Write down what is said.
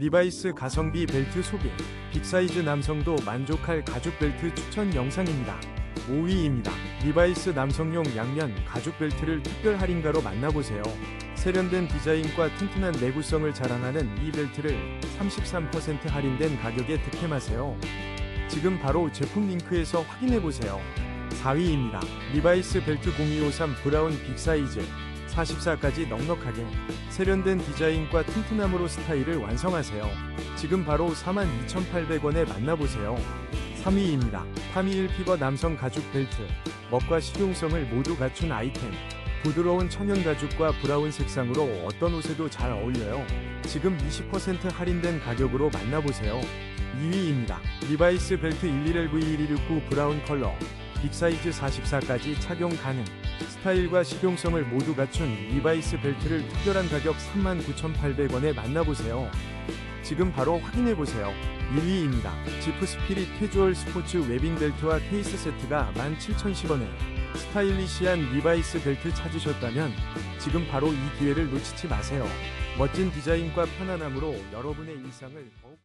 리바이스 가성비 벨트 소개. 빅사이즈 남성도 만족할 가죽 벨트 추천 영상입니다. 5위입니다. 리바이스 남성용 양면 가죽 벨트를 특별 할인가로 만나보세요. 세련된 디자인과 튼튼한 내구성을 자랑하는 이 벨트를 33% 할인된 가격에 득템하세요. 지금 바로 제품 링크에서 확인해보세요. 4위입니다. 리바이스 벨트 0253 브라운 빅사이즈 44까지 넉넉하게 세련된 디자인과 튼튼함으로 스타일을 완성하세요. 지금 바로 42,800원에 만나보세요. 3위입니다. 파미일 피버 남성 가죽 벨트 멋과 실용성을 모두 갖춘 아이템 부드러운 천연 가죽과 브라운 색상으로 어떤 옷에도 잘 어울려요. 지금 20% 할인된 가격으로 만나보세요. 2위입니다. 리바이스 벨트 11LV1269 브라운 컬러 빅사이즈 44까지 착용 가능 스타일과 실용성을 모두 갖춘 리바이스 벨트를 특별한 가격 39,800원에 만나보세요. 지금 바로 확인해보세요. 1위입니다. 지프 스피릿 캐주얼 스포츠 웨빙 벨트와 케이스 세트가 17,010원에 스타일리시한 리바이스 벨트 찾으셨다면 지금 바로 이 기회를 놓치지 마세요. 멋진 디자인과 편안함으로 여러분의 일상을 더욱